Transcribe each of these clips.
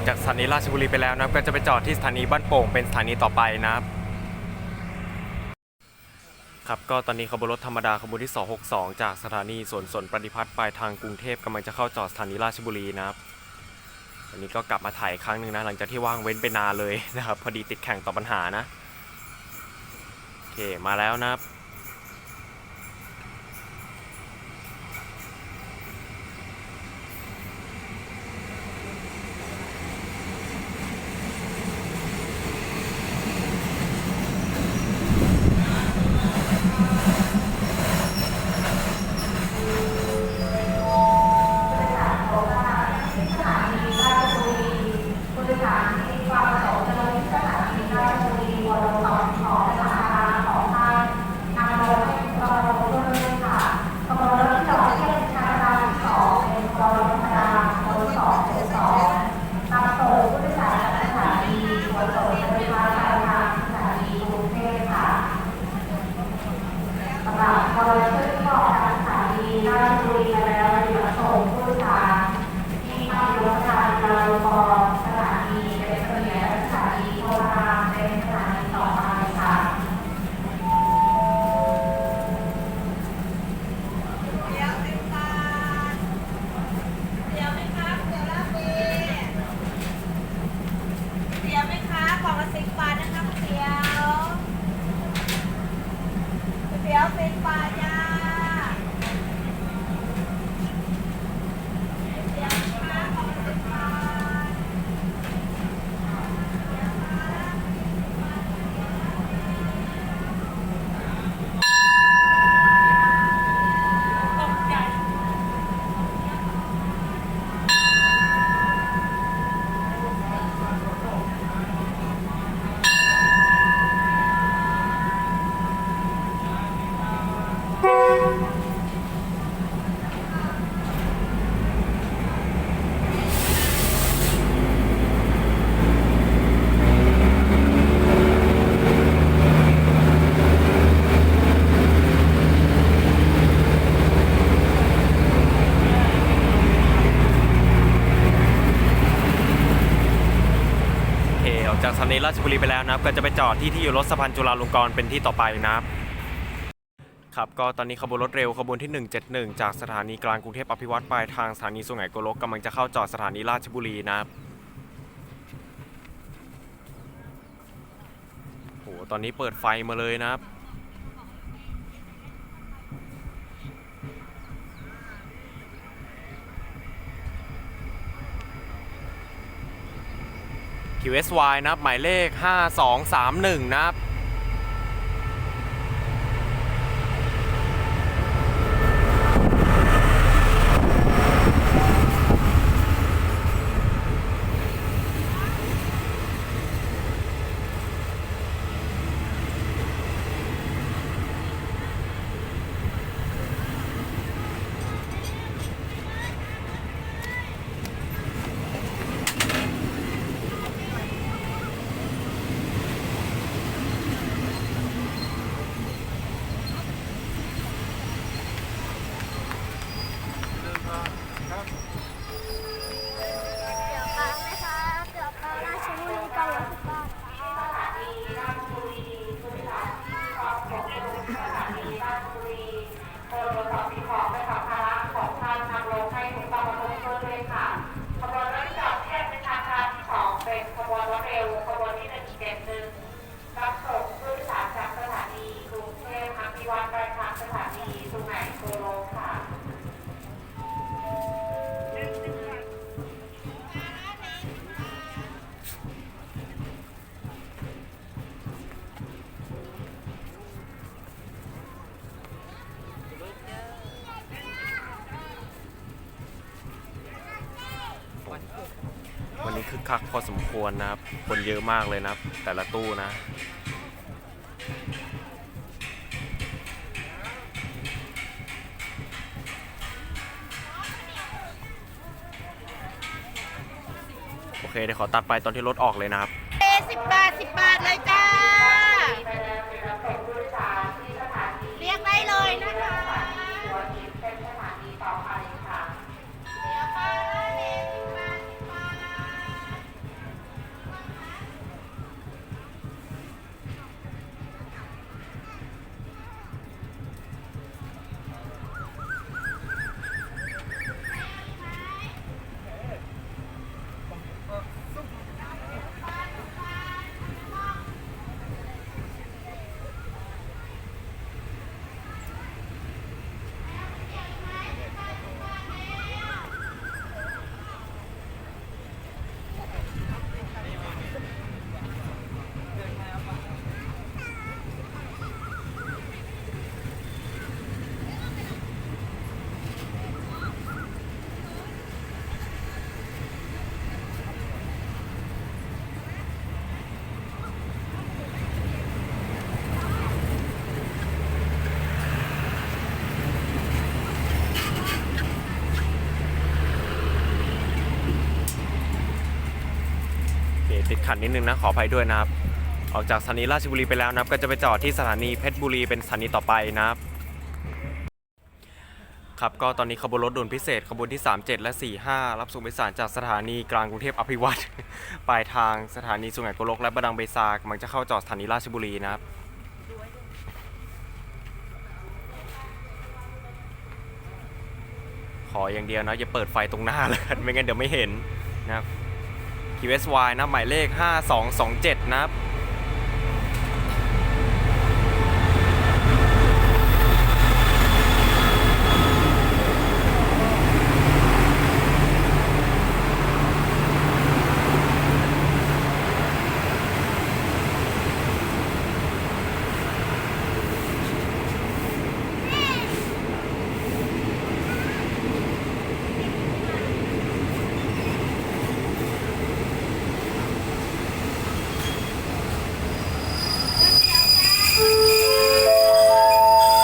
ออกจากสถานีราชบุรีไปแล้วนะครับก็จะไปจอดที่สถานีบ้านโป่งเป็นสถานีต่อไปนะครับครับก็ตอนนี้ขบวนรถธรรมดาขบวนที่ 262 จากสถานีสวนสนปฏิพัฒน์ปลายทางกรุงเทพกำลังจะเข้าจอดสถานีราชบุรีนะครับวันนี้ก็กลับมาถ่ายครั้งหนึ่งนะหลังจากที่ว่างเว้นไปนานเลยนะครับ พอดีติดแข่งต่อปัญหานะโอเคมาแล้วนะครับ ออกจานีราชบุรีไปแล้วนะครับก็จะไปจอดที่ที่อยู่รถสะพานจุฬาลงกรณ์เป็นที่ต่อไปนะครับครับก็ตอนนี้ขบวนรถเร็วขบวนที่ 171 จากสถานีกลางกรุงเทพอภิวัตรปลายทางสถานีสุไหงโกลกกำลังจะเข้าจอดสถานีราชบุรีนะครับโหตอนนี้เปิดไฟมาเลยนะครับ QSY นะครับหมายเลข 5231 นะครับ คึกคักพอสมควรนะครับ คนเยอะมากเลยนะครับ แต่ละตู้นะ โอเคเดี๋ยวขอตัดไปตอนที่รถออกเลยนะครับ ขัดนิดนึงนะขออภัยด้วยนะครับ ออกจากสถานีราชบุรีไปแล้วนะครับ ก็จะไปจอดที่สถานีเพชรบุรีเป็นสถานีต่อไปนะครับครับก็ตอนนี้ขบวนรถด่วนพิเศษขบวนที่ 37 และ 45 รับส่งผู้โดยสารจากสถานีกลางกรุงเทพอภิวัตรปลายทางสถานีสุไหงโกลกและบดังเบซากำลังจะเข้าจอดสถานีราชบุรีนะครับขออย่างเดียวนะอย่าเปิดไฟตรงหน้าเลยไม่งั้นเดี๋ยวไม่เห็นนะครับ QSY นะหมายเลข 5227 นะครับ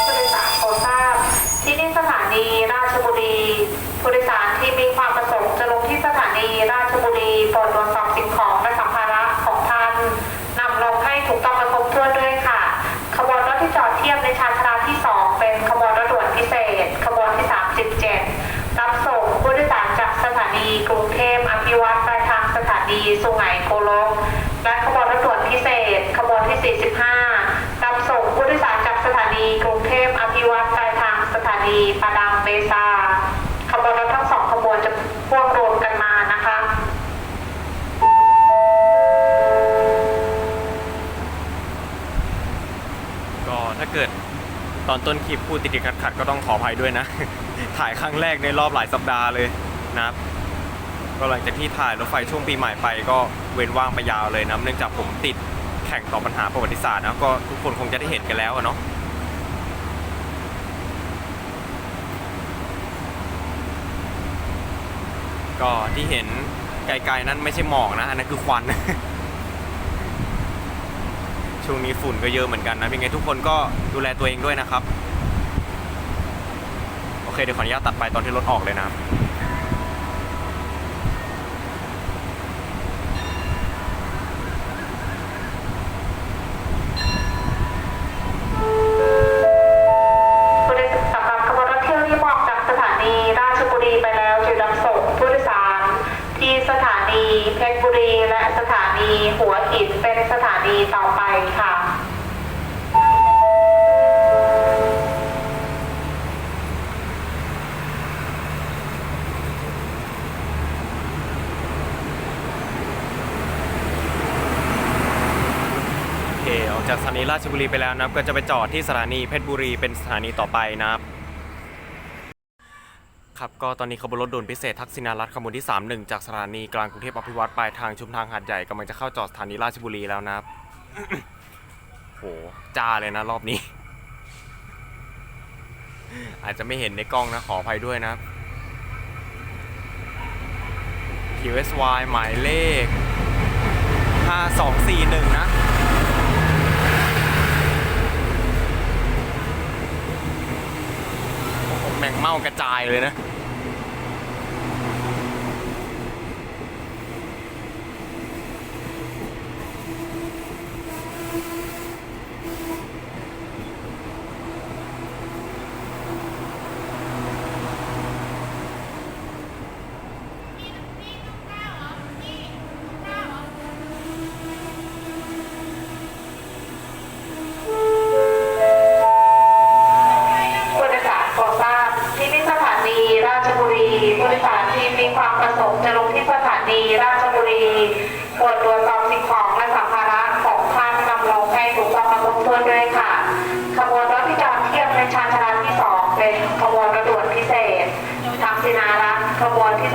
ผู้โดยสารโปรดทราบที่นี่สถานีราชบุรีผู้โดยสารที่มีความประสงค์จะลงที่สถานีราชบุรีโปรดตรวจสอบสิ่งของและสัมภาระของท่านนำลงให้ถูกต้องและครบถ้วนด้วยค่ะ ขบวนรถที่จอดเทียบในชานชาลาที่ 2 เป็นขบวนรถด่วนพิเศษ ขบวนที่ 37 รับส่งผู้โดยสารจากสถานีกรุงเทพอภิวัตรไปทางสถานีสุไหงโกลก และขบวนรถด่วนพิเศษ ขบวนที่ 45 รับส่งผู้โดยสารจากสถานีกรุงเทพอภิวัตรไปทางสถานีประดังเบซา ขบวนรถทั้งสองขบวนจะพ่วงรวมกันมานะคะ ก็ถ้าเกิดต อนต้นคลิปพูดติดติดขัดขัดๆก็ต้องขออภัยด้วยนะ ถ่ายครั้งแรกในรอบหลายสัปดาห์เลยนะครับก็หลังจากที่ถ่ายรถไฟช่วงปีใหม่ไปก็เว้นว่างไปยาวเลยนะเนื่องจากผมติดแข่งต่อปัญหาประวัติศาสตร์นะก็ทุกคนคงจะได้เห็นกันแล้วอะเนาะก็ที่เห็นไกลๆนั้นไม่ใช่หมอกนะอันนั้นคือควัน ช่วงนี้ฝุ่นก็เยอะเหมือนกันนะยังไงทุกคนก็ดูแลตัวเองด้วยนะครับ โอเคเดี๋ยวขออนุญาตตัดไปตอนที่รถออกเลยนะครับ ผู้โดยสารสำหรับขบวนรถเที่ยวที่ออกจากสถานีราชบุรีไปแล้วจะนำส่งผู้โดยสารที่สถานีเพชรบุรี และสถานีหัวหินเป็นสถานีต่อไปค่ะ สถานีราชบุรีไปแล้วนะครับ ก็จะไปจอดที่สถานีเพชรบุรีเป็นสถานีต่อไปนะครับ ครับก็ตอนนี้ขบวนรถด่วนพิเศษทักษิณารัฐขบวนที่ 31 จากสถานีกลางกรุงเทพอภิวัตรปลายทางชุมทางหาดใหญ่กำลังจะเข้าจอดสถานีราชบุรีแล้วนะครับ โหจ้าเลยนะรอบนี้ อาจจะไม่เห็นในกล้องนะขออภัยด้วยนะครับ QSY หมายเลข 5241 นะ โอ้โหแม่ งเมากระจายเลยนะ จะลงที่สถานีราชบุรีโปรดตรวจสอบสิ่งของและสัมภาระของท่านนำลงให้ถูกต้องและครบถ้วนด้วยค่ะ ขบวนรถที่จะเทียวในชานชาลาที่สองเป็นขบวนรถด่วนพิเศษทางสินารักขบวนที่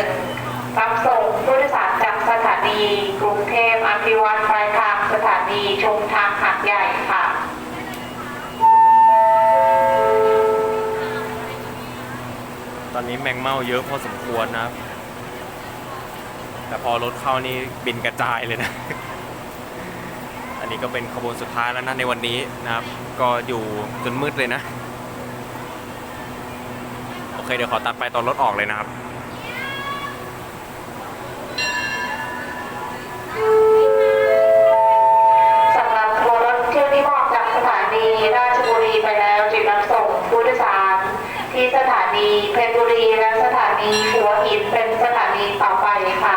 31รับส่งผู้โดยสารจากสถานี กรุงเทพอภิวัตรปลายทางสถานีชมทางหาดใหญ่ค่ะตอนนี้แมงเม่าเยอะพอสมควรนะครับ แต่พอรถเข้านี่บินกระจายเลยนะ อันนี้ก็เป็นขบวนสุดท้ายแล้วนะในวันนี้นะครับ ก็อยู่จนมืดเลยนะ โอเคเดี๋ยวขอตัดไปตอนรถออกเลยนะครับสำหรับทัวรถเที่ยวที่ออกจากสถานีราชบุรีไปแล้วจึงนำส่งผู้โดยสารที่สถานีเพชรบุรีและสถานีหัวหินเป็นสถานีต่อไปค่ะ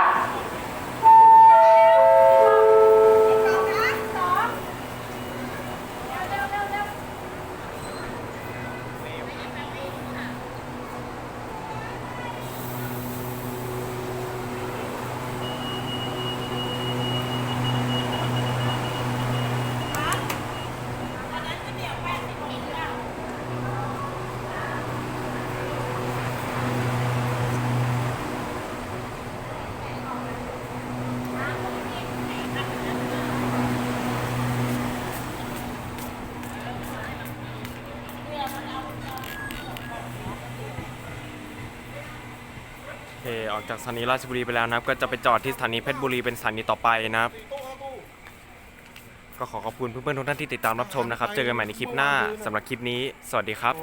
ออกจากสถานีราชบุรีไปแล้วนะครับ ก็จะไปจอดที่สถานีเพชรบุรีเป็นสถานีต่อไปนะครับ ก็ขอขอบคุณเพื่อนๆทุกท่านที่ติดตามรับชมนะครับ เจอกันใหม่ในคลิปหน้าสำหรับคลิปนี้ สวัสดีครับ